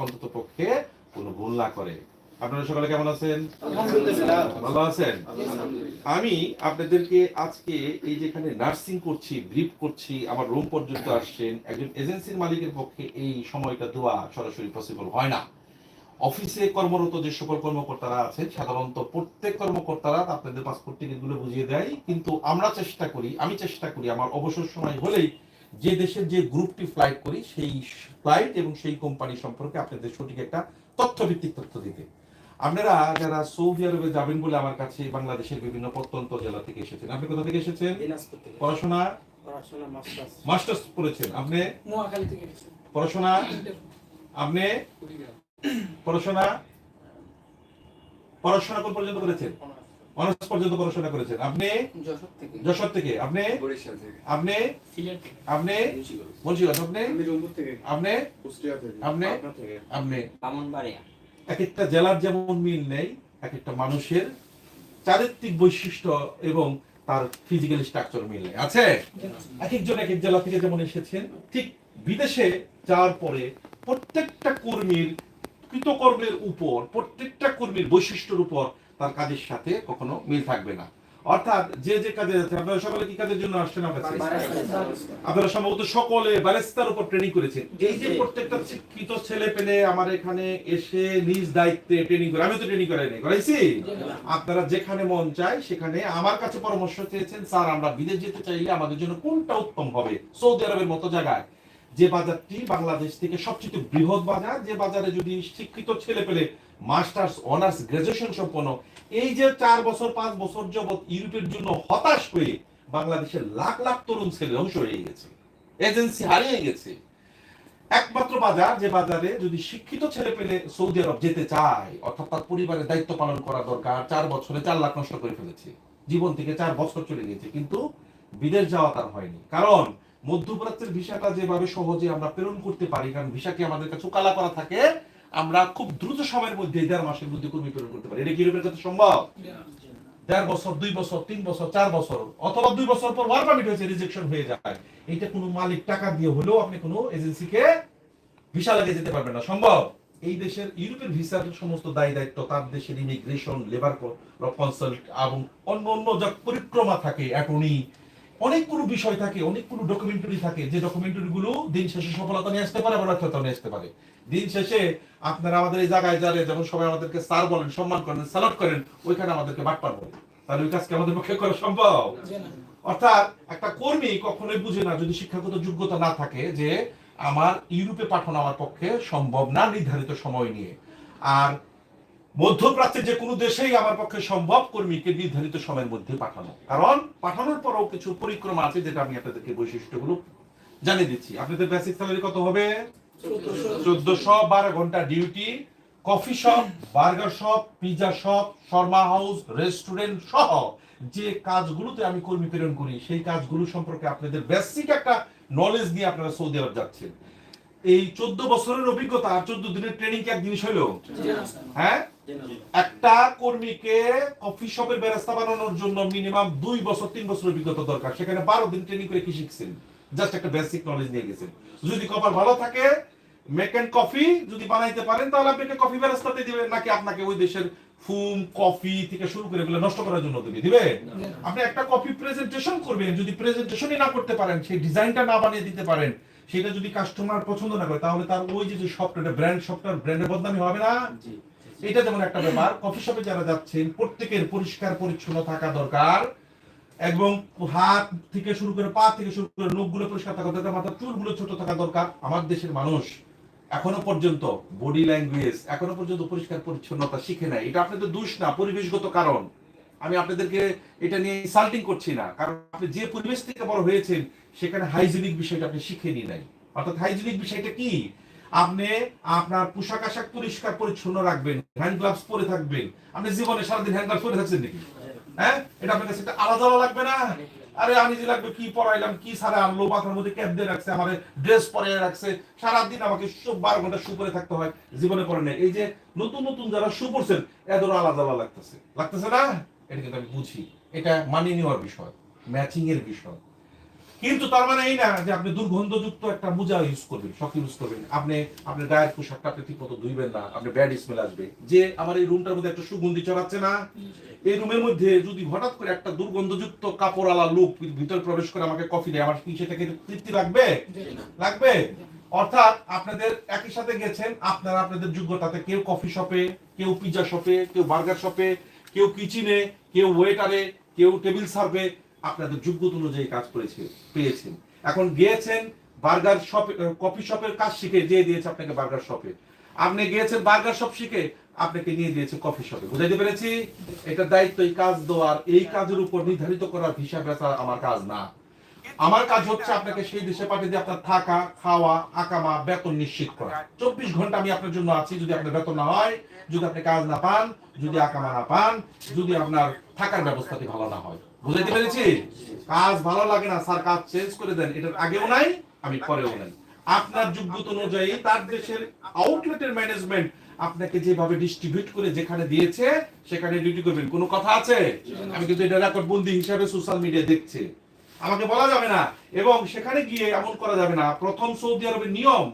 অন্তত পক্ষে কোনো ভুল না করে। আপনারা সকালে কেমন আছেন? ভালো আছেন? আমি আপনাদেরকে আজকে এই যেখানে নার্সিং করছি ব্রিফ করছি আমার রুম পর্যন্ত আসছেন একজন এজেন্সির মালিকের পক্ষে এই সময়টা দেওয়া সরাসরি পসিবল হয় না। অফিসে কর্মরত যে সকল কর্মকর্তারা আছেন সাধারণত প্রত্যেক কর্মকর্তারা আপনাদের পাসপোর্ট টিকিটগুলো বুঝিয়ে দেয় কিন্তু আমরা চেষ্টা করি আমি চেষ্টা করি আমার অবসর সময় হলেই যে দেশের যে গ্রুপটি ফ্লাইট করি সেই ফ্লাইট এবং সেই কোম্পানি সম্পর্কে আপনাদের সঠিক একটা তথ্যভিত্তিক তথ্য দিতে। আপনারা যারা সৌদি আরবে যাবেন বলে আমার কাছে বাংলাদেশের বিভিন্ন প্রত্যন্ত জেলা থেকে এসেছেন আপনি কোথা থেকে এসেছেন? পড়াশোনা? পড়াশোনা মাস্টার্স মাস্টার্স করেছেন আপনি? পড়াশোনা? আপনি? পড়াশোনা? পড়াশোনা কোন পর্যন্ত করেছেন? অনার্স পর্যন্ত পড়াশোনা করেছেন। আপনি যশোর থেকে। যশোর থেকে। আপনি বরিশাল থেকে। আপনি সিলেট থেকে। আপনি মুন্সিগঞ্জ। আপনি আপনি কুষ্টিয়া থেকে। আপনি আপনি এক একটা জেলার যেমন মিল নেই এক একটা মানুষের চারিত্রিক বৈশিষ্ট্য এবং তার ফিজিক্যাল স্ট্রাকচার মিল নেই। আছে? এক একজন এক এক জেলা থেকে যেমন এসেছেন ঠিক বিদেশে যাওয়ার পরে প্রত্যেকটা কর্মীর কৃতকর্মের উপর প্রত্যেকটা কর্মীর বৈশিষ্ট্যের উপর তার কাজের সাথে কখনো মিল থাকবে না। অর্থাৎ যে যে কাজে যাচ্ছে, আপনারা সকলে কি কাজের জন্য আসছেন আপনারা সম্ভবত সকলে ব্যারিস্টার উপর ট্রেনিং করেছেন। এই যে প্রত্যেকটা শিক্ষিত ছেলে পেলে আমার এখানে এসে নিজ দায়িত্বে ট্রেনিং করে, আমি তো ট্রেনিং করাই নাই, করাইছি? আপনারা যেখানে মন চায় সেখানে আমার কাছে পরামর্শ চেয়েছেন, স্যার, আমরা বিদেশ যেতে চাইলে আমাদের জন্য কোনটা উত্তম হবে? সৌদি আরবের মতো জায়গায়। যে বাজারটি বাংলাদেশ থেকে সবচেয়ে বৃহৎ বাজার, যে বাজারে যদি শিক্ষিত ছেলে পেলে মাস্টার্স, অনার্স, গ্রাজুয়েশন সম্পন্ন এই যে চার বছর, পাঁচ বছর যাবৎ ইউরোপের জন্য হতাশ হয়ে বাংলাদেশের লাখ লাখ তরুণ ছেলে ধ্বংস হয়ে গেছে, এজেন্সি হারিয়ে গেছে। একমাত্র বাজার, যে বাজারে যদি শিক্ষিত ছেলে পেলে সৌদি আরব যেতে চায়, অর্থাৎ তার পরিবারের দায়িত্ব পালন করা দরকার, চার বছরে চার লাখ নষ্ট করে ফেলেছে। জীবন থেকে চার বছর চলে গেছে, কিন্তু বিদেশ যাওয়া তার হয়নি। কারণ মধ্যপ্রাচ্যের ভিসাটা যেভাবে সহজে আমরা প্রেরণ করতে পারি, কারণ ভিসাকে আমাদের কাছে কালা করা থাকে? আমরা খুব দ্রুত সময়ের মধ্যে দেড় মাসের মধ্যে কর্মী প্রেরণ করতে পারি। এটা কি ইউরোপের কাছে সম্ভব? দেড় বছর, দুই বছর, তিন বছর, চার বছর, অথবা দুই বছর পর ওয়ার পারমিট হয়েছে রিজেকশন হয়ে যায়। কোনো মালিক টাকা দিয়ে হলেও আপনি কোনো এজেন্সিকে ভিসা লাগিয়ে যেতে পারবেন না। সম্ভব? এই দেশের, ইউরোপের ভিসার সমস্ত দায়ী দায়িত্ব তার দেশের ইমিগ্রেশন লেবার কনসাল্ট এবং অন্য অন্য যা পরিক্রমা থাকে অ্যাটর্নি অনেকগুলো বিষয় থাকে অনেকগুলো ডকুমেন্টারি থাকে। যে ডকুমেন্টারি গুলো দিন শেষে সফলতা নিয়ে আসতে পারে বা ব্যর্থতা নিয়ে আসতে পারে। দিন শেষে আপনারা আমাদের এই জায়গায় যারে যেমন সবাই আমাদেরকে স্যার বলেন সম্মান করেন সালাট করেন ওইখানে আমাদেরকে বাটপার বলে তাহলে ওই কাজকে আমাদের পক্ষে করা সম্ভব? অর্থাৎ একটা কর্মী কখনোই বুঝে না যদি শিক্ষাগত যোগ্যতা না থাকে যে আমার ইউরোপে পাঠানো আমার পক্ষে সম্ভব না নির্ধারিত সময় নিয়ে। আর মধ্যপ্রাচ্যের যে কোনো দেশেই আমার পক্ষে সম্ভব কর্মীকে নির্ধারিত সময়ের মধ্যে পাঠানো। কারণ পাঠানোর পরেও কিছু পরিক্রমা আছে যেটা আমি আপনাদেরকে বৈশিষ্ট্যগুলো জানিয়ে দিচ্ছি। আপনাদের বেসিক স্যালারি কত হবে? চোদ্দশো। বারো ঘণ্টা duty coffee shop burger shop pizza shop shawarma house restaurant সহ যে কাজগুলোতে আমি কর্মী প্রেরণ করি, সেই কাজগুলো সম্পর্কে আপনাদের বেসিক একটা নলেজ নিয়ে আপনারা সৌদি আরব যাচ্ছেন। এই চোদ্দ বছরের অভিজ্ঞতা আর চোদ্দ দিনের ট্রেনিং কি এক জিনিস হইল? হ্যাঁ? একটা কর্মীকে কফি শপের ব্যবস্থা বানানোর জন্য মিনিমাম দুই বছর তিন বছর অভিজ্ঞতা দরকার। সেখানে বারো দিন ট্রেনিং করে কি শিখছেন? জাস্ট একটা বেসিক নলেজ নিয়ে গেছেন। যদি কপাল ভালো থাকে মেক এন্ড কফি যদি বানাইতে পারেন তাহলে আপনাকে কফি ব্যবস্থাতে দিবেন নাকি আপনাকে ওই দেশের ফুম কফি থেকে শুরু করে এগুলো নষ্ট করার জন্য দিবে? দিবে? আপনি একটা কফি প্রেজেন্টেশন করবেন। যদি প্রেজেন্টেশনই না করতে পারেন সেই ডিজাইনটা না বানিয়ে দিতে পারেন সেটা যদি কাস্টমার পছন্দ না করে তাহলে তার ওই যে শপটা ব্র্যান্ড শপটার ব্র্যান্ডের বদনামি হবে না। এটা যেমন একটা ব্যাপার কফি শপে যারা যাচ্ছেন প্রত্যেকের পরিষ্কার পরিচ্ছন্ন থাকা দরকার। এবং হাত থেকে শুরু করে পা থেকে শুরু করে নখগুলো পরিষ্কার থাকা দরকার মাথার চুলগুলো ছোট থাকা দরকার। আমার দেশের মানুষ এখনও পর্যন্ত বডি ল্যাঙ্গুয়েজ এখনও পর্যন্ত পরিষ্কার পরিচ্ছন্নতা শিখে নাই। এটা আপনাদের দোষ না পরিবেশগত কারণ। আমি আপনাদেরকে এটা নিয়ে ইনসাল্টিং করছি না। কারণ আপনি যে পরিবেশ থেকে বড় হয়েছেন, সেখানে হাইজিনিক বিষয়টা আপনি শিখে নি নাই। অর্থাৎ হাইজিনিক বিষয়টা কি? আপনি আপনার পোশাক আশাক পরিষ্কার, পরিচ্ছন্ন রাখবেন হ্যান্ড গ্লাভস পরে থাকবেন। আপনি জীবনে সারাদিন হ্যান্ড গ্লাভস পরে থাকছেন নাকি? হ্যাঁ? এটা আপনার কাছে আলাদা আলাদা লাগবে না? আরে, আমি যে লাগবে, কি পড়াইলাম কি সারা আনলো মাথার মধ্যে ক্যাপ দিয়ে রাখছে, আমার ড্রেস পরে রাখছে। সারাদিন আমাকে বারো ঘণ্টা শু পরে থাকতে হয়, জীবনে পরে নেই। এই যে নতুন নতুন যারা শু পড়ছেন এদেরও আলাদা আলাদা লাগতেছে। লাগতেছে না? এটা কিন্তু আমি বুঝি। এটা মানিয়ে নেওয়ার বিষয় ম্যাচিং এর বিষয়। কিন্তু তার মানে এই না যে আপনি দুর্গন্ধযুক্ত একটা মোজা ইউজ করবেন, শখ ইউজ করবেন। আপনি আপনার গায়ের পোশাকটা আপনি ঠিক মতো ধুইবেন না, আপনি ব্যাড স্মেল আসবে। যে আমার এই রুমটার মধ্যে একটা সুগন্ধি ছড়াচ্ছে না, এই রুমের মধ্যে যদি হঠাৎ করে একটা দুর্গন্ধযুক্ত কাপড়ওয়ালা লোক ভিতর প্রবেশ করে আমাকে কফি দেয়, আমার কি সেটাকে তৃপ্তি লাগবে? লাগবে। অর্থাৎ আপনাদের একই সাথে গেছেন, আপনারা আপনাদের যোগ্যতাতে কেউ কফি শপে কেউ পিৎজা শপে কেউ বার্গার শপে কেউ কিচেনে কেউ ওয়েটারে কেউ টেবিল সার্ভে আপনাদের যোগ্যতা অনুযায়ী কাজ করেছে, পেয়েছেন। এখন গিয়েছেন বার্গার শপে কফি শপের কাজ শিখে দিয়ে দিয়েছে আপনাকে বার্গার শপে আপনি গিয়েছেন বার্গার শপ শিখে, আপনাকে নিয়ে দিয়েছে কফি শপে বুঝাইতে পেরেছি? এটা দায়িত্ব এই কাজ দেওয়ার, এই কাজের উপর নির্ধারিত করার হিসাব আমার কাজ না। আমার কাজ হচ্ছে আপনাকে সেই দেশে পাঠিয়ে দিয়ে আপনার থাকা, খাওয়া, আকামা, বেতন নিশ্চিত করা। চব্বিশ ঘণ্টা আমি আপনার জন্য আছি, যদি আপনার বেতন না হয়, যদি আপনি কাজ না পান, যদি আকামা না পান, যদি আপনার থাকার ব্যবস্থাটি ভালো না হয়। বুঝাইতে পেরেছি? কাজ ভালো লাগে না, স্যার, কাজ চেঞ্জ করে দেন। এটার আগেও নাই, আমি পরেও নাই। আপনার যোগ্যতা অনুযায়ী তার দেশের আউটলেটের ম্যানেজমেন্ট আপনাকে যেভাবে ডিস্ট্রিবিউট করে যেখানে দিয়েছে, সেখানে ডিউটি করবেন। কোনো কথা আছে? আমি কিন্তু এটা রেকর্ড বন্দি হিসাবে সোশ্যাল মিডিয়া দেখছি। আমাকে বলা যাবে না। এবং সেখানে গিয়ে এমন করা যাবে না। প্রথম সৌদি আরবের নিয়ম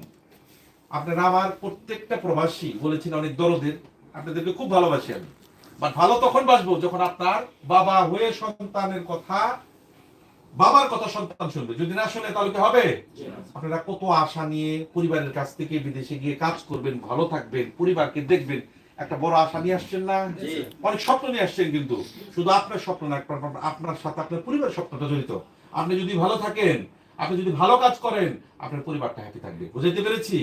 আপনারা আমার প্রত্যেকটা প্রবাসী বলেছেন অনেক দরদের আপনাদেরকে খুব ভালোবাসি আমি। বাট ভালো তখন বাসবো যখন আপনার বাবা হয়ে সন্তানের কথা বাবার কথা সন্তান শুনবে। যদি না শুনে তাহলে কি হবে? আপনারা কত আশা নিয়ে পরিবারের কাছ থেকে বিদেশে গিয়ে কাজ করবেন ভালো থাকবেন পরিবারকে দেখবেন। একটা বড় আশা নিয়ে আসছেন না? অনেক স্বপ্ন নিয়ে আসছেন কিন্তু। শুধু আপনার স্বপ্ন না আপনার- আপনার সাথে আপনার পরিবার স্বপ্নটা জড়িত। আপনি যদি ভালো থাকেন, আপনি যদি ভালো কাজ করেন, আপনার পরিবারটা হ্যাপি থাকবে। বুঝাইতে পেরেছি?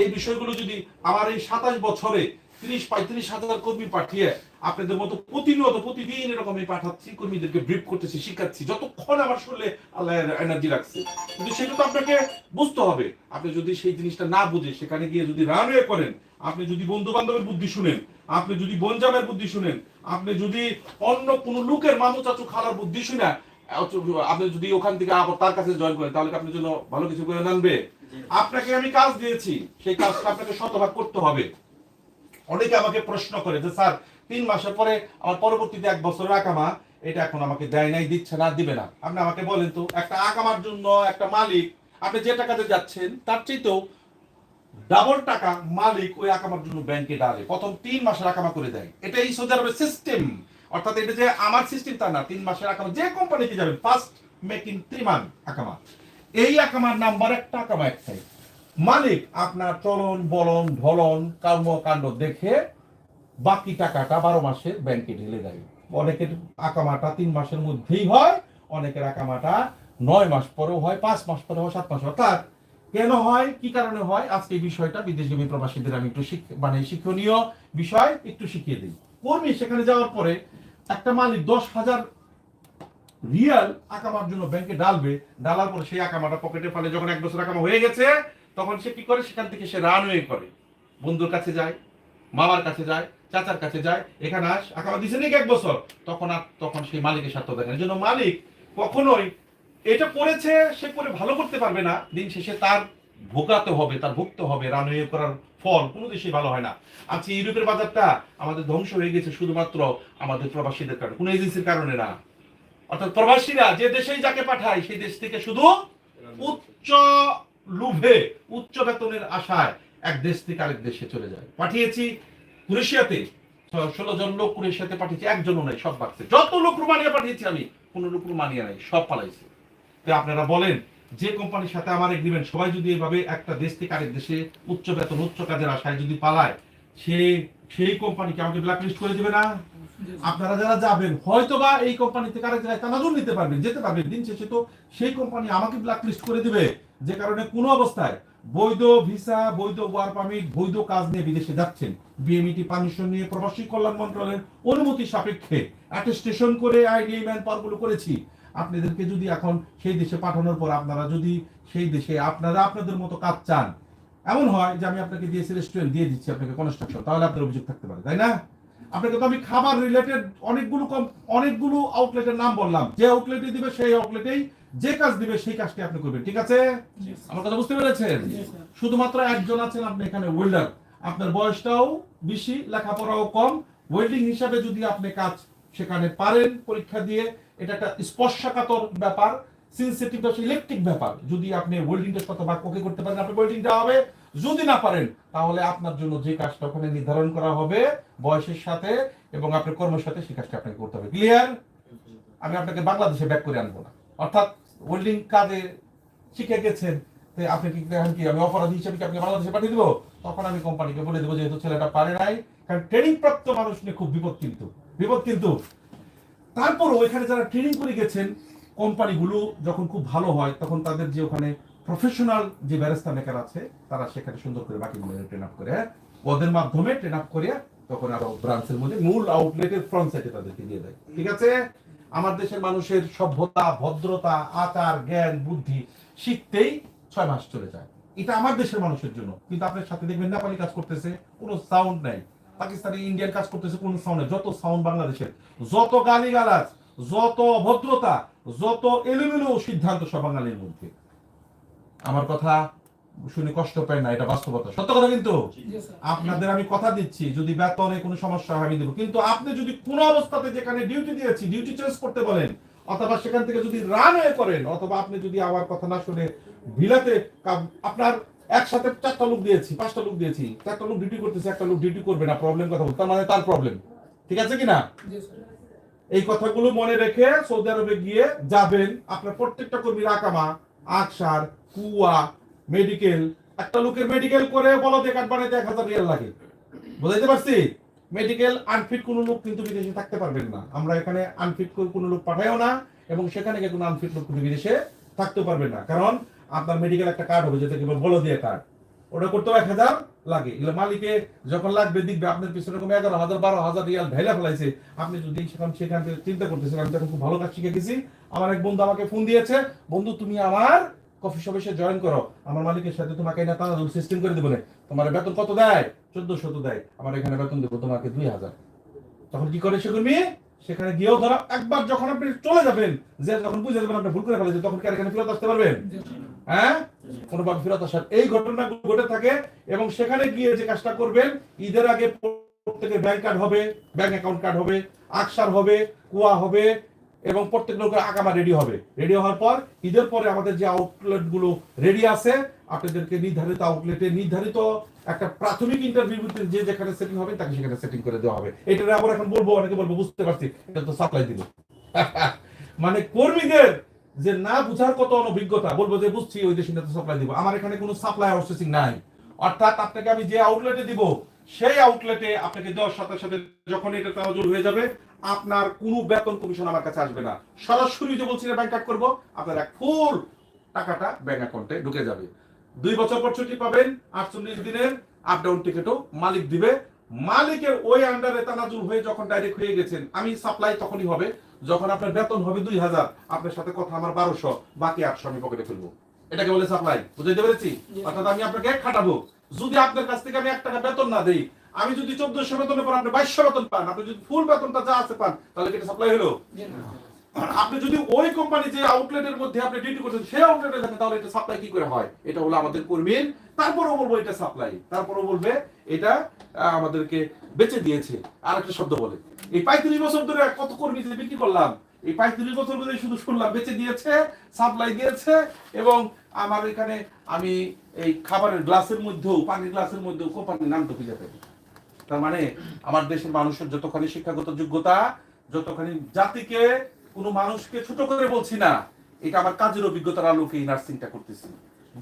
এই বিষয়গুলো যদি আমার এই সাতাশ বছরে তিরিশ, পঁয়ত্রিশ হাজার কর্মী পাঠিয়ে আপনাদের মতো প্রতিনিয়ত, প্রতিদিন এরকম আমি পাঠাচ্ছি, কর্মীদেরকে ব্রিফ করতেছি, শিখাচ্ছি, যতক্ষণ আমার শরীরে আল্লাহ এনার্জি রাখছে। কিন্তু সেটা তো আপনাকে বুঝতে হবে। আপনি যদি সেই জিনিসটা না বুঝে, সেখানে গিয়ে যদি রানওয়ে করেন, আপনি যদি বন্ধু বান্ধবের বুদ্ধি শুনেন, আপনি যদি বনজামের বুদ্ধি শুনেন, আপনি যদি অন্য কোন লোকের মামু চাচু খালার বুদ্ধি শুনে আপনি যদি ওখান থেকে আবার তার কাছে জয়েন করেন তাহলে আপনার জন্য ভালো কিছু করে আনবে? আপনাকে আমি কাজ দিয়েছি সেই কাজটা আপনাকে শতভাগ করতে হবে। অনেকে আমাকে প্রশ্ন করে যে স্যার তিন মাসের পরে আমার পরবর্তীতে এক বছরের আকামা এটা এখন আমাকে দেয় নাই দিচ্ছে না দিবে না। আপনি আমাকে বলেন তো একটা আকামার জন্য একটা মালিক আপনি যে টাকাতে যাচ্ছেন তার চাইতেও ডাবল টাকা মালিক ওই আকামার জন্য ব্যাংকে ডালে প্রথম তিন মাসের আকামা করে দেয়। এটা এই সৌদি আরবের সিস্টেম অর্থাৎ এটা যে আমার সিস্টেম তা না, তিন মাসের আকামা, যে কোম্পানিতে যাবেন ফার্স্ট মেকিং ত্রিমান আকামা। এই আকামার নাম্বার একটা আকামা একটাই। মালিক আপনার চলন, বলন ঢলন কর্মকাণ্ড দেখে বাকি টাকাটা বারো মাসের ব্যাংকে ঢেলে দেয়। অনেকের আকামাটা তিন মাসের মধ্যেই হয়, অনেকের আকামাটা নয় মাস পরেও হয়, পাঁচ মাস পরে হয়, সাত মাস অর্থাৎ কেন হয়, কি কারণে হয়? আজকে এই বিষয়টা বিদেশগামী প্রবাসীদের আমি একটু মানে শিক্ষণীয় বিষয় একটু শিখিয়ে দিই। কর্মী সেখানে যাওয়ার পরে একটা মালিক দশ হাজার রিয়াল আকামার জন্য ব্যাংকে ডালবে, ডালার পরে সেই আকামাটা পকেটে ফেলে, যখন এক বছর আকামা হয়ে গেছে, তখন সে কি করে? সেখান থেকে সে রানওয়ে করে। বন্ধুর কাছে যায়, মামার কাছে যায়, চাচার কাছে যায়, এখানে আস, আকামা দিছে নাকি এক বছর? তখন আর তখন সেই মালিকের স্বার্থ দেখেন এই জন্য মালিক কখনোই এটা করেছে সে করে ভালো করতে পারবে না। দিন শেষে তার ভোগাতে হবে, তার ভুগতে হবে রানওয়ে করার ফল কোনো দেশে ভালো হয় না। আজকে ইউরোপের বাজারটা আমাদের ধ্বংস হয়ে গেছে শুধুমাত্র আমাদের প্রবাসীদের কারণে, কোনো এজেন্সির কারণে না। অর্থাৎ প্রবাসীরা যে দেশেই যাকে পাঠায়, সেই দেশ থেকে শুধু উচ্চ লোভে, উচ্চ বেতনের আশায় এক দেশ থেকে আরেক দেশে চলে যায়। পাঠিয়েছি ক্রোয়েশিয়াতে, ষোলো জন লোক ক্রোয়েশিয়াতে পাঠিয়েছি, একজনও নাই, সব বাড়ছে। যত লোক রোমানিয়া পাঠিয়েছি আমি, কোন লোক রোমানিয়া নাই, সব পালাইছে। তো আপনারা বলেন যে কোম্পানির সাথে আমার এগ্রিমেন্ট সবাই যদি এভাবে একটা দেশ থেকে আরেক দেশে উচ্চ বেতন, উচ্চ কাজের আশায় যদি পালায়, সে, সেই কোম্পানিকে আমাকে ব্ল্যাকলিস্ট করে দেবে না? আপনারা যারা যাবেন হয়তো বা এই কোম্পানি থেকে আরেক জায়গায় তানাজুর নিতে পারবেন, যেতে পারবেন, দিন শেষে তো সেই কোম্পানি আমাকে ব্ল্যাকলিস্ট করে দিবে। যে কারণে কোনো অবস্থায় বৈধ ভিসা, বৈধ ওয়ার পারমিট বৈধ কাজ নিয়ে বিদেশে যাচ্ছেন। বিএমইটি পারমিশন নিয়ে প্রবাসী কল্যাণ মন্ত্রণালয়ের অনুমতি সাপেক্ষে অ্যাটেস্টেশন করে আইডিআই ম্যান পাওয়ারগুলো করেছি। আপনাদেরকে যদি এখন সেই দেশে পাঠানোর পর আপনারা যদি সেই দেশে আপনারা আপনাদের মতো কাজ চান এমন হয় যে আমি আপনাকে দিয়েছি রেস্টুরেন্ট দিয়ে দিচ্ছি আপনাকে কনস্ট্রাকশন তাহলে আপনার অভিযোগ থাকতে পারে তাই না? আপনাকে তো আমি খাবার রিলেটেড অনেকগুলো কম- অনেকগুলো আউটলেটের নাম বললাম যে আউটলেটে দিবে সেই আউটলেটেই যে কাজ দিবে সেই কাজটি আপনি করবেন ঠিক আছে? আমার কথা বুঝতে পেরেছেন? শুধুমাত্র একজন আছেন আপনি এখানে ওয়েল্ডার আপনার বয়সটাও বেশি লেখাপড়াও কম ওয়েল্ডিং হিসাবে যদি আপনি কাজ সেখানে পারেন পরীক্ষা দিয়ে এটা একটা স্পর্শকাতর ব্যাপার সেন্সিটিভটা ইলেকট্রিক ব্যাপার। যদি আপনি ওয়েল্ডিংটার সাথে বা ওকে করতে পারেন, আপনি ওয়েল্ডিংটা হবে। যদি না পারেন, তাহলে আপনার জন্য যে কাজটা ওখানে নির্ধারণ করা হবে, বয়সের সাথে এবং আপনার কর্মের সাথে সেই কাজটা আপনাকে করতে হবে। ক্লিয়ার আমি আপনাকে বাংলাদেশে ব্যাক করে আনব না। অর্থাৎ ওয়েল্ডিং কাজে শিখে গেছেন আপনি কি দেখেন কি, আমি অপরাধী হিসেবে কি আপনি বাংলাদেশে পাঠিয়ে দিব? তখন আমি কোম্পানিকে বলে দেবো, যেহেতু ছেলেটা পারে নাই। কারণ ট্রেনিং প্রাপ্ত মানুষ নিয়ে খুব বিপদ কিন্তু। বিপদ কিন্তু। তারপরও এখানে যারা ট্রেনিং করে গেছেন কোম্পানিগুলো যখন খুব ভালো হয়, তখন তাদের যে ওখানে প্রফেশনাল যে ব্যারেস্তা মেকার আছে, তারা সেখানে সুন্দর করে বাকি ট্রেন আপ করে হ্যাঁ? ওদের মাধ্যমে ট্রেন আপ করে তখন আরও ব্রাঞ্চের মধ্যে মূল আউটলেটের ফ্রন্ট সাইডে তাদেরকে দিয়ে দেয়। ঠিক আছে? আমার দেশের মানুষের সভ্যতা, ভদ্রতা, আচার, জ্ঞান, বুদ্ধি শিখতেই ছয় মাস চলে যায়। এটা আমার দেশের মানুষের জন্য। কিন্তু আপনার সাথে দেখবেন নেপালি কাজ করতেছে, কোনো সাউন্ড নাই। পাকিস্তানি ইন্ডিয়ান কাজ করতেছে কোনো সাউন্ড যত সাউন্ড বাংলাদেশের যত গালিগালাজ যত ভদ্রতা যত এলোমেলো সিদ্ধান্ত সব বাঙালির মধ্যে। আমার কথা শুনে কষ্ট পায় না এটা বাস্তবতা। সত্য কথা কিন্তু? আপনাদের আমি কথা দিচ্ছি যদি বেতনে কোনো সমস্যা হয় আমি দেবো। কিন্তু আপনি যদি কোনো অবস্থাতে যেখানে ডিউটি দিয়েছি ডিউটি চেঞ্জ করতে বলেন অথবা সেখান থেকে যদি রান হয়ে করেন অথবা আপনি যদি আমার কথা না শুনে ভিলাতে আপনার একসাথে চারটা লোক দিয়েছি পাঁচটা লোক দিয়েছি। চারটা লোক ডিউটি করতেছে একটা লোক ডিউটি করবে না প্রবলেম কথা বলতে। মানে তার প্রবলেম ঠিক আছে কি না এই কথাগুলো মনে রেখে সৌদি আরবে গিয়ে যাবেন আপনার প্রত্যেকটা কর্মীর আকামা আকসার কুয়া মেডিকেল একটা লোকের মেডিকেল করে বলো যে কার্ড বানাইতে এক হাজার রিয়াল লাগে। বুঝাইতে পারছি? মেডিকেল আনফিট কোনো লোক কিন্তু বিদেশে থাকতে পারবেন না। আমরা এখানে আনফিট কোনো লোক পাঠাইও না এবং সেখানে কোনো আনফিট লোক কিন্তু বিদেশে থাকতে পারবেন না। কারণ আপনার মেডিকেল একটা কার্ড হবে যেটা কি বলো দিয়ে কার্ড ওটা করতে এক হাজার লাগে। এগুলো মালিকে যখন লাগবে, দেখবে আপনার পিছনে এরকম এগারো হাজার, বারো হাজার রিয়াল ভেলা ফেলাইছে। আপনি যদি সেখান সেখান থেকে চিন্তা করতেছেন, আমি তখন খুব ভালো কাজ শিখে গেছি। আমার এক বন্ধু আমাকে ফোন দিয়েছে, বন্ধু, তুমি আমার কফি শপে এসে জয়েন করো। আমার মালিকের সাথে তোমাকে না তারা সিস্টেম করে দেবো না তোমার বেতন কত দেয়? চোদ্দ শত দেয়। আমার এখানে বেতন দেবো তোমাকে দুই হাজার। তখন কি করে সে কর্মী? সেখানে গিয়েও ধরো, একবার যখন আপনি চলে যাবেন, যে যখন বুঝে যাবেন আপনি ভুল করে ফেলেছেন, তখন কি এখানে ফেরত আসতে পারবেন? হ্যাঁ? কোনোভাবে ফেরত আসার। এই ঘটনা ঘটে থাকে এবং সেখানে গিয়ে যে কাজটা করবেন, ঈদের আগে প্রত্যেকের ব্যাংক কার্ড হবে ব্যাংক অ্যাকাউন্ট কার্ড হবে, আকসার হবে, কুয়া হবে এবং প্রত্যেক লোকের আকামা রেডি হবে। রেডি হওয়ার পর, ঈদের পরে আমাদের যে আউটলেটগুলো রেডি আছে, আপনাদেরকে নির্ধারিত আউটলেটে নির্ধারিত একটা প্রাথমিক ইন্টারভিউ যে যেখানে সেটিং হবে, তাকে সেখানে সেটিং করে দেওয়া হবে। এটা আবার এখন বলব, অনেকে বলব, বুঝতে পারছি, এটা তো সাপ্লাই দিল মানে কর্মীদের যে না বুঝার কত অনভিজ্ঞতা, বলব যে বুঝছি, ওই দেশে সাপ্লাই দিব। আমার এখানে কোনো সাপ্লাই আউটসোর্সিং নাই। অর্থাৎ আপনাকে আমি যে আউটলেটে দিব, সেই আউটলেটে আপনাকে দেওয়ার সাথে সাথে যখন এটা তাহজুর হয়ে যাবে, আপনার কোনো বেতন কমিশন আমার কাছে আসবে না। সরাসরি যে বলছি ব্যাংক কার্ড করব, আপনার এক ফুল টাকাটা ব্যাংক অ্যাকাউন্টে ঢুকে যাবে। দুই বছর পর ছুটি পাবেন, আটচল্লিশ দিনের আপ ডাউন টিকিটও মালিক দিবে মালিকের ওই আন্ডারে তানাজুর হয়ে যখন ডাইরেক্ট হয়ে গেছেন আমি সাপ্লাই তখনই হবে যখন আপনার বেতন হবে দুই হাজার আপনার সাথে কথা আমার বারোশো বাকি আটশো আমি পকেটে ফেলব। এটাকে বলে সাপ্লাই বুঝাইতে পেরেছি? অর্থাৎ আমি আপনাকে এক খাটাবো। যদি আপনার কাছ থেকে আমি এক টাকা বেতন না দেই আমি যদি চোদ্দশো বেতনের পর আপনি বাইশশো বেতন পান আপনি যদি ফুল বেতনটা যা আছে পান তাহলে কি এটা সাপ্লাই হলো? আপনি যদি ওই কোম্পানি যে আউটলেটের মধ্যে আপনি ডিউটি করছেন, সেই আউটলেটে থাকেন, তাহলে এটা সাপ্লাই কি করে হয়? এটা হলো আমাদের কর্মীর, তারপরও বলব এটা সাপ্লাই তারপরও বলবে এটা আমাদেরকে বেচে দিয়েছে। আর একটা শব্দ বলে, এই পঁয়ত্রিশ বছর ধরে কত কর্মী যে বিক্রি করলাম, এই পঁয়ত্রিশ বছর ধরে শুধু শুনলাম, বেচে দিয়েছে সাপ্লাই দিয়েছে, এবং আমার এখানে আমি এই খাবারের গ্লাসের মধ্যেও, পানির গ্লাসের মধ্যেও কোম্পানির নাম তো খুঁজে পাই তার মানে আমার দেশের মানুষের যতখানি শিক্ষাগত যোগ্যতা, যতখানি জাতিকে কোনো মানুষকে ছোট করে বলছি না, এটা আমার কাজের অভিজ্ঞতার আলোকে এই নার্সিংটা করতেছি।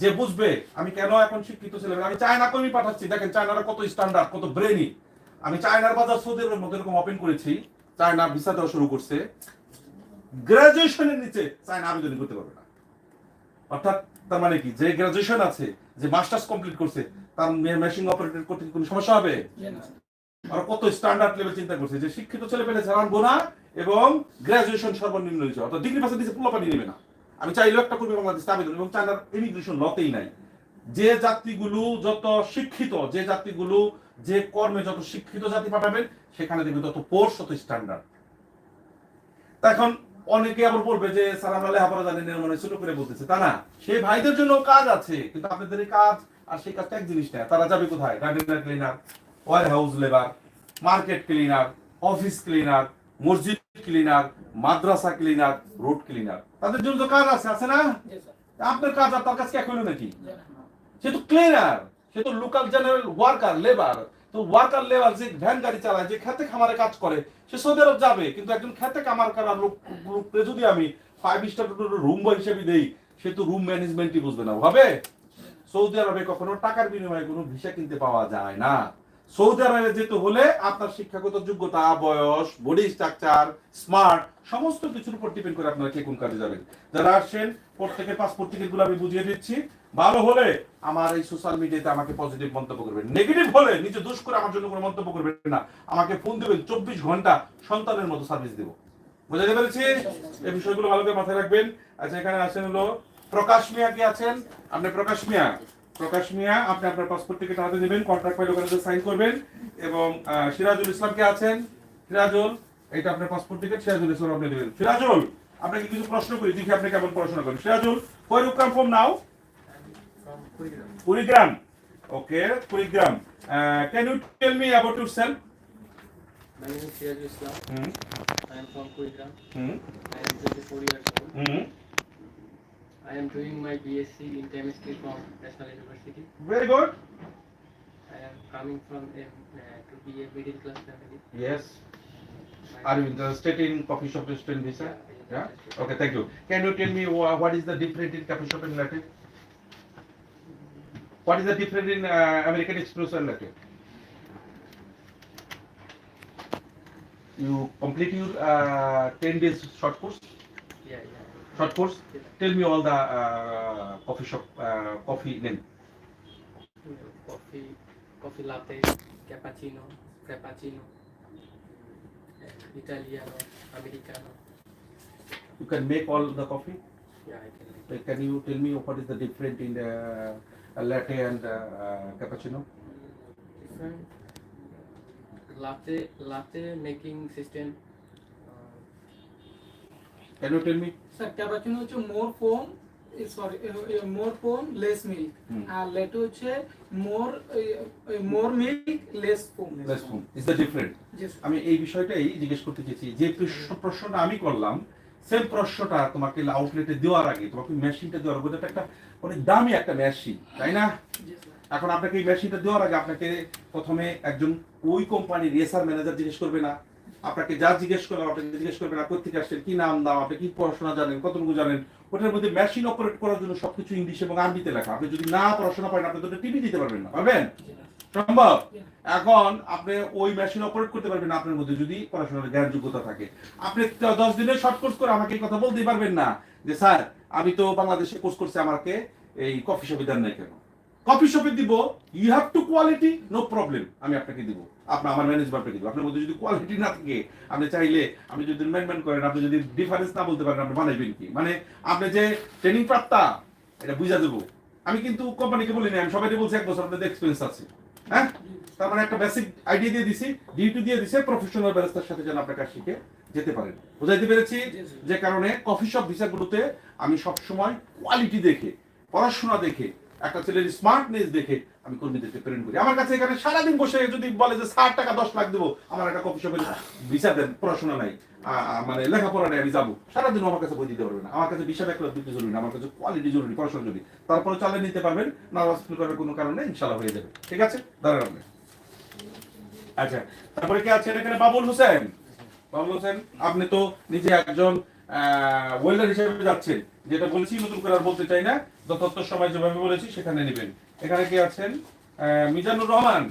যে বুঝবে, আমি কেন এখন শিক্ষিত ছিলাম আমি চায়না কর্মী পাঠাচ্ছি, দেখেন চায়নারা কত স্ট্যান্ডার্ড কত ব্রেনি আমি চায়নার বাজার সৌদি আরবের মধ্যে এরকম ওপেন করেছি, চায়না ভিসা দেওয়া শুরু করছে। গ্রাজুয়েশনের নিচে চায়না আবেদন করতে পারবে না। অর্থাৎ তার মানে কি? যে গ্রাজুয়েশন আছে, যে মাস্টার্স কমপ্লিট করছে, তার মেশিন অপারেটর করতে কোনো সমস্যা হবে? কত স্ট্যান্ডার্ড লেভেল চিন্তা করছে যে শিক্ষিত ছেলে পেলে না এবং গ্রাজুয়েশন সর্বনিম্ন অর্থাৎ ডিগ্রি পাশে নেবে না। আমি চাইলেও একটা বাংলাদেশ আবেদন এবং চায়নার ইমিগ্রেশন লতেই নাই। যে জাতিগুলো যত শিক্ষিত, যে জাতিগুলো যে কর্মে যত শিক্ষিত জাতি পাঠাবেন, সেখানে তত পোর্স তত স্ট্যান্ডার্ড তা এখন অনেকে আবার বলবে যে, স্যার, আমরা জানি না মানে ছোট করে বলতেছে। তা না সেই ভাইদের জন্য কাজ আছে, কিন্তু আপনাদের কাজ আর সেই কাজটা এক জিনিস না, তারা যাবে কোথায়? Cleaner warehouse labour market cleaner office cleaner মসজিদ ক্লিনার মাদ্রাসা ক্লিনার রোড ক্লিনার। তাদের জন্য তো কাজ আছে আছে না? আপনার কাজ আর তার কাছে এক হলো নাকি? সে তো ক্লিনার সে তো লোকাল জেনারেল ওয়ার্কার লেবার। তো ওয়ার্কার লেবার যে ভ্যান গাড়ি চালায় যে খেতে খামারে কাজ করে সে সৌদি আরব যাবে কিন্তু একজন খেতে কামার করার লোক লোককে যদি আমি ফাইভ স্টার রুম বয় হিসেবে দেই সে তো রুম ম্যানেজমেন্টই বুঝবে না হবে সৌদি আরবে কখনো টাকার বিনিময়ে কোনো ভিসা কিনতে পাওয়া যায় না। সৌদি আরবে যেতে হলে আপনার শিক্ষাগত যোগ্যতা, বয়স বডি স্ট্রাকচার স্মার্ট সমস্ত কিছুর উপর ডিপেন্ড করে আপনারা কে কোন কাজে যাবেন। যারা আসছেন প্রত্যেকের পাসপোর্ট টিকিটগুলো আমি বুঝিয়ে দিচ্ছি। ভালো হলে আমার এই সোশ্যাল মিডিয়াতে আমাকে পজিটিভ মন্তব্য করবেন। নেগেটিভ হলে নিজে দোষ করে আমার জন্য কোনো মন্তব্য করবেন না। আমাকে ফোন দেবেন, চব্বিশ ঘণ্টা সন্তানের মতো সার্ভিস দেবো। বুঝাতে পেরেছি? এই বিষয়গুলো ভালো করে মাথায় রাখবেন। আচ্ছা এখানে আছেন হলো প্রকাশ মিয়া কি আছেন? আপনি প্রকাশ মিয়া? প্রকাশ মিয়া আপনি আপনার পাসপোর্ট টিকিট হাতে নেবেন কন্ট্রাক্ট ফাইল ওখানে সাইন করবেন এবং সিরাজুল ইসলাম কে আছেন? সিরাজুল এটা আপনার পাসপোর্ট টিকিট সিরাজুল ইসলাম আপনি নেবেন। সিরাজুল আপনাকে কিছু প্রশ্ন করি দেখি আপনি কেমন পড়াশোনা করেন। Sirajul come from now? From Kurigram. Kurigram. Okay Kurigram. Can you tell me about yourself My name is Sirajul Islam. Hmm. I am from Kurigram. Hmm. I am 24 years old. Hmm. I am doing my BSc in chemistry from National University. Very good. I am coming from a, uh, to be a middle class family. Yes. Are you interested in coffee shop student visa? Yeah. yeah? Okay, thank you. Can you tell me what is the difference in coffee shop and Latin? What is the difference in uh, American Express and Latin? You complete your uh, 10 days short course? Yeah, yeah. Short course. Tell me all the uh, coffee shop uh, coffee name. Coffee, coffee latte, cappuccino, frappuccino, uh, Italiano, Americano. You can make all the coffee. Yeah, I can. Uh, Can you tell me what is the difference in the uh, latte and uh, cappuccino? different latte latte making system Can you tell me? Sir cappuccino হচ্ছে more foam sorry more foam less milk. আর latte হচ্ছে more more milk less foam move. Is the different? জি sir আমি এই বিষয়টাই জিজ্ঞেস করতে চেয়েছি যে প্রশ্ন- প্রশ্নটা আমি করলাম সেম প্রশ্নটা তোমাকে আউটলেটে দেওয়ার আগে তোমাকে মেশিনটা দেওয়ার আগে একটা অনেক দামি একটা মেশিন তাই না এখন আপনাকে এই মেশিনটা দেওয়ার আগে আপনাকে প্রথমে একজন ওই কোম্পানির রেসার ম্যানেজার জিজ্ঞেস করবে না আপনাকে যা জিজ্ঞেস করলাম আপনাকে জিজ্ঞেস করবে না কোথেকে আসছেন, কি নাম, দাম, আপনি কি পড়াশোনা জানেন, কতটুকু জানেন, ওটার মধ্যে মেশিন অপারেট করার জন্য সবকিছু ইংলিশ এবং আরবিতে লেখা। আপনি যদি না পড়াশোনা করেন, আপনি তো টিভি দিতে পারবেন না। পারবেন? সম্ভব? এখন আপনি ওই মেশিন অপারেট করতে পারবেন না আপনার মধ্যে যদি পড়াশোনার জ্ঞান যোগ্যতা থাকে। আপনি দশ দিনের শর্ট কোর্স করে আমাকে এই কথা বলতেই পারবেন না যে, স্যার, আমি তো বাংলাদেশে কোর্স করছি, আমাকে এই কফি শপে দেন নাই কেন? কফি শপে দিব you have to quality no problem আমি আপনাকে দিব। আপনার আমার ম্যানেজমেন্টকে দিব। আপনার মধ্যে যদি কোয়ালিটি না থাকে আপনি চাইলে আপনি যদি ম্যানমেন্ট করেন আপনি যদি ডিফারেন্স না বলতে পারেন আপনি বানাইবেন কি? মানে আপনি যে ট্রেনিং প্রাপ্তা এটা বুঝা দেবো আমি কিন্তু কোম্পানিকে বলিনি আমি সবাইকে বলছি এক বছর আপনাদের এক্সপিরিয়েন্স আছে। হ্যাঁ? তার মানে একটা বেসিক আইডিয়া দিয়ে দিছি ডিউটি দিয়ে দিছে প্রফেশনাল ব্যবস্থার সাথে যেন আপনার কাজ শিখে যেতে পারেন। বুঝাইতে পেরেছি যে কারণে কফি শপ ভিসাগুলোতে আমি সব সময় কোয়ালিটি দেখে পড়াশোনা দেখে একটা ছেলের স্মার্টনেস দেখে আমি কর্মীদেরকে প্রেরণ করি। আমার কাছে এখানে সারাদিন বসে যদি বলে যে ষাট টাকা দশ লাখ দেবো। আমার একটা কফি শপের ভিসা দেন, পড়াশোনা নাই। মানে লেখাপড়া নেই, আমি যাব। সারাদিন আমার কাছে বই দিতে পারবে না। আমার কাছে ভিসা ব্যাক দিতে জরুরি না, আমার কাছে কোয়ালিটি জরুরি, পড়াশোনা জরুরি। তারপরে চালিয়ে নিতে পারবেন না ফিল করার কোনো কারণে ইনশাল্লাহ হয়ে যাবে। ঠিক আছে? দাঁড়ান আপনি। আচ্ছা তারপরে কে আছেন এখানে? বাবুল হোসেন। বাবুল হোসেন, আপনি তো নিজে একজন ওয়েল্ডার হিসেবে যাচ্ছেন। যেটা বলেছি নতুন করে আর বলতে চাই না। যথার্থ সময় যেভাবে বলেছি সেখানে নেবেন। এখানে কে আছেন? মিজানুর রহমান।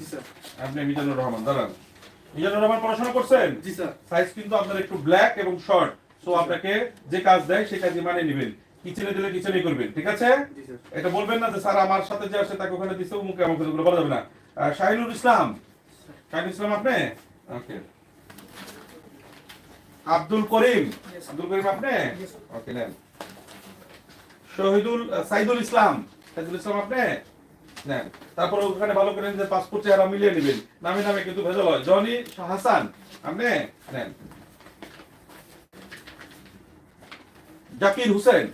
আপনি মিজানুর রহমান দাঁড়ান। মিজানুর রহমান পড়াশোনা করছেন? জি স্যার। সাইজ কিন্তু আপনার একটু ব্ল্যাক এবং শর্ট সো আপনাকে যে কাজ দেয় সে কাজই মানে নেবেন। কিচেনে দিলে কিচেনেই করবেন ঠিক আছে? এটা বলবেন না যে স্যার আমার সাথে যে আসে তাকে ওখানে দিচ্ছে মুখে আমাকে এগুলো বলা যাবে না। শাহিনুর ইসলাম। শাহিনুর ইসলাম আপনি? ওকে আব্দুল করিম। আব্দুল করিম আপনি? ওকে নেন। শহীদুল সাইদুল ইসলাম। সাইদুল ইসলাম আপনি? নেন তারপর ওখানে ভালো করে যে পাসপোর্ট চেহারা মিলিয়ে নেবেন। নামে নামে কিন্তু ভেজাল হয়। জনি হাসান আপনি? নেন জাকির হোসেন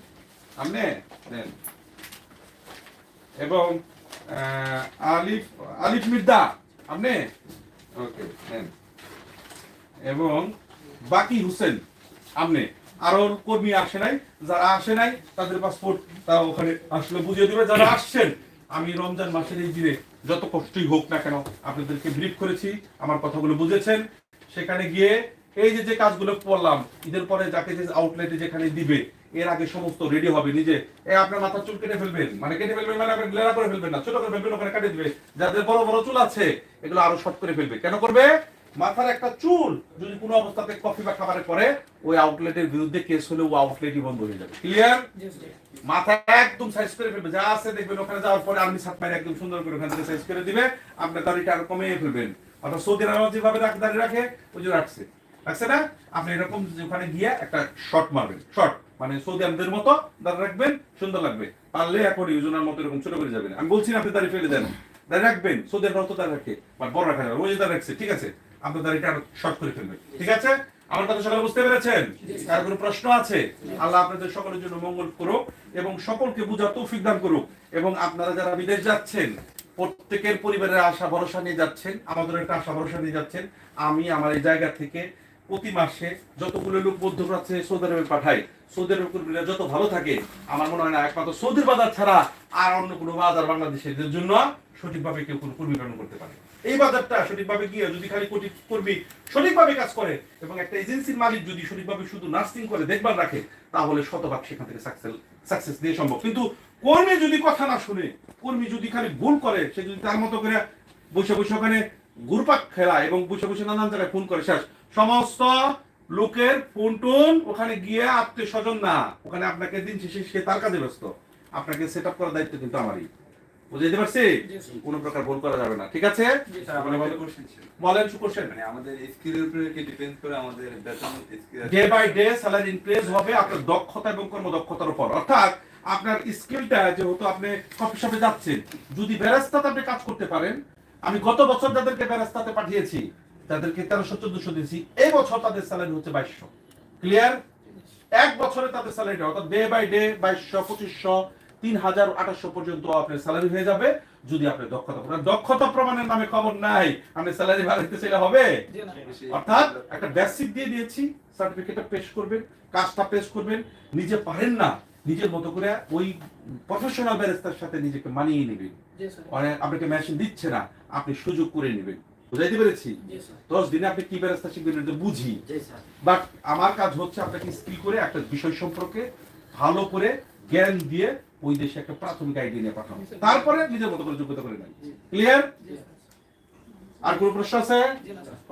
আপনি? নেন এবং আহ, আলিফ আলিফ মির্দা আপনি? ওকে নেন এবং বাকি হোসেন আপনি? আরও কর্মী আসে নাই, যারা আসে নাই, তাদের পাসপোর্ট তারা ওখানে আসলে বুঝিয়ে দিবে। যারা আসছেন, আমি রমজান মাসের এই দিনে যত কষ্টই হোক না কেন, আপনাদেরকে ব্রিফ করেছি, আমার কথাগুলো বুঝেছেন। সেখানে গিয়ে এই যে যে কাজগুলো করলাম, ঈদের পরে যাকে যে আউটলেটে যেখানে দিবে, এর আগে সমস্ত রেডি হবে নিজে। এ, আপনার মাথার চুল কেটে ফেলবেন। মানে কেটে ফেলবেন মানে আপনি গ্লেরা করে ফেলবেন না, ছোট করে ফেলবেন, ওখানে কাটে দিবে। যাদের বড় বড় চুল আছে, এগুলো আরও শর্ট করে ফেলবে। কেন করবে? মাথার একটা চুল যদি কোনো অবস্থাতে কফি বা খাবারে পরে ওই আউটলেটের বিরুদ্ধে কেস হলে ও আউটলেটই বন্ধ হয়ে যাবে। ক্লিয়ার. মাথা একদম সাইজ করে ফেলবে। যা আছে দেখবেন ওখানে যাওয়ার পরে আর্মি সাত মাইল একদম সুন্দর করে ওখান থেকে সাইজ করে দিবে। আপনার দাড়িটা আরও কমিয়ে ফেলবেন। অর্থাৎ সৌদি আরব যেভাবে রাখ দাড়ি রাখে ওই যে রাখছে। রাখছে না? আপনি এরকম ওখানে গিয়ে একটা শর্ট মারবেন। শর্ট মানে সৌদি আরবদের মতো দাড়ি রাখবেন সুন্দর লাগবে। পারলে এখন ইউজনার মতো এরকম ছোট করে যাবেন। আমি বলছি না আপনি দাঁড়িয়ে ফেলে দেন। দাড়ি রাখবেন। সৌদি আরব তো দাড়ি রাখে বা বড় রাখা যাবে ওই যে দাড়ি রাখছে ঠিক আছে? আপনার দাড়িটা শর্ট করে ফেলবেন ঠিক আছে? আমার কথা সকালে বুঝতে পেরেছেন? কার কোনো প্রশ্ন আছে? আল্লাহ আপনাদের সকলের জন্য মঙ্গল করুক এবং সকলকে বুঝার তৌফিক দান করুক। এবং আপনারা যারা বিদেশ যাচ্ছেন, প্রত্যেকের পরিবারের আশা ভরসা নিয়ে যাচ্ছেন, আমাদের একটা আশা ভরসা নিয়ে যাচ্ছেন, আমি আমার এই জায়গা থেকে প্রতি মাসে যতগুলো লোক মধ্যপ্রাচ্যে সৌদি আরবে পাঠাই সৌদি আরব কর্মীরা যত ভালো থাকে, আমার মনে হয় না একমাত্র সৌদির বাজার ছাড়া আর অন্য কোনো বাজার বাংলাদেশের জন্য সঠিকভাবে কেউ কোনো কর্মী করতে পারে। এই বাজারটা সঠিকভাবে গিয়ে যদি খালি কোটি কর্মী সঠিকভাবে কাজ করে এবং একটা এজেন্সির মালিক যদি সঠিকভাবে শুধু নার্সিং করে, দেখভাল রাখে, তাহলে শতভাগ সেখান থেকে সাকসেস সাকসেস দিয়ে সম্ভব। কিন্তু কর্মী যদি কথা না শুনে, কর্মী যদি খালি ভুল করে, সে যদি তার মতো করে বসে বসে ওখানে ঘুরপাক খেলা এবং বসে বসে নানান জায়গায় ফোন করে, শেষ। সমস্ত লোকের ফোন টোন ওখানে গিয়ে আত্মীয় স্বজন না। ওখানে আপনাকে দিন শেষে সে তার কাজে ব্যস্ত। আপনাকে সেট আপ করার দায়িত্ব কিন্তু আমারই। বুঝতে পারছি? কোনো প্রকার ভুল করা যাবে না ঠিক আছে। বলেন। সেন মানে আমাদের স্কিলের উপরে কি ডিপেন্ড করে আমাদের বেতন day by day salary increase হবে আপনার দক্ষতা এবং কর্মদক্ষতার উপর। অর্থাৎ আপনার স্কিলটা যেহেতু আপনি কফি শপে যাচ্ছেন যদি বেরাস্তাতে আপনি কাজ করতে পারেন আমি গত বছর যাদেরকে বেরাস্তাতে পাঠিয়েছি তাদেরকে তেরোশো চোদ্দশো দিয়েছি এই বছর তাদের স্যালারি হচ্ছে বাইশশো। ক্লিয়ার এক বছরে তাদের স্যালারিটা অর্থাৎ ডে বাই ডে বাইশশো পঁচিশশো তিন হাজার আঠাশশো পর্যন্ত আপনার স্যালারি হয়ে যাবে যদি আপনি দক্ষতা প্রমাণ দক্ষতা প্রমাণের নামে খবর নাই আপনি স্যালারি বাড়াইতে চাইলে হবে? অর্থাৎ একটা বেসিক দিয়ে দিয়েছি সার্টিফিকেটটা পেশ করবেন কাজটা পেশ করবেন নিজে পারেন না নিজের মতো করে ওই প্রফেশনাল ব্যারিস্টার সাথে নিজেকে মানিয়ে নেবেন। অনেক আপনাকে মেশিন দিচ্ছে না আপনি সুযোগ করে নেবেন। বুঝাইতে পেরেছি? দশ দিনে আপনি কি ব্যবস্থা শিখবেন এটা বুঝি। বাট আমার কাজ হচ্ছে আপনাকে স্কিল করে একটা বিষয় সম্পর্কে ভালো করে জ্ঞান দিয়ে ওই দেশে একটা প্রাথমিক আইডিয়া নিয়ে পাঠানো তারপরে নিজের মতো করে যোগ্যতা করে নেন ক্লিয়ার আর কোনো প্রশ্ন আছে?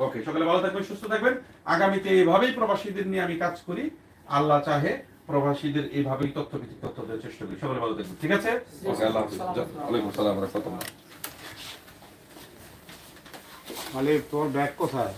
ওকে সকালে ভালো থাকবেন সুস্থ থাকবেন। আগামীতে এইভাবেই প্রবাসীদের নিয়ে আমি কাজ করি। আল্লাহ চাহে প্রবাসীদের এইভাবেই তথ্য ভিত্তিক তথ্য দেওয়ার চেষ্টা করি। সকলে ভালো থাকবেন ঠিক আছে? ওকে আল্লাহ আসসালাম ওয়া রাহমাতুল্লাহ। মানে তোর ব্যাগ কোথায়?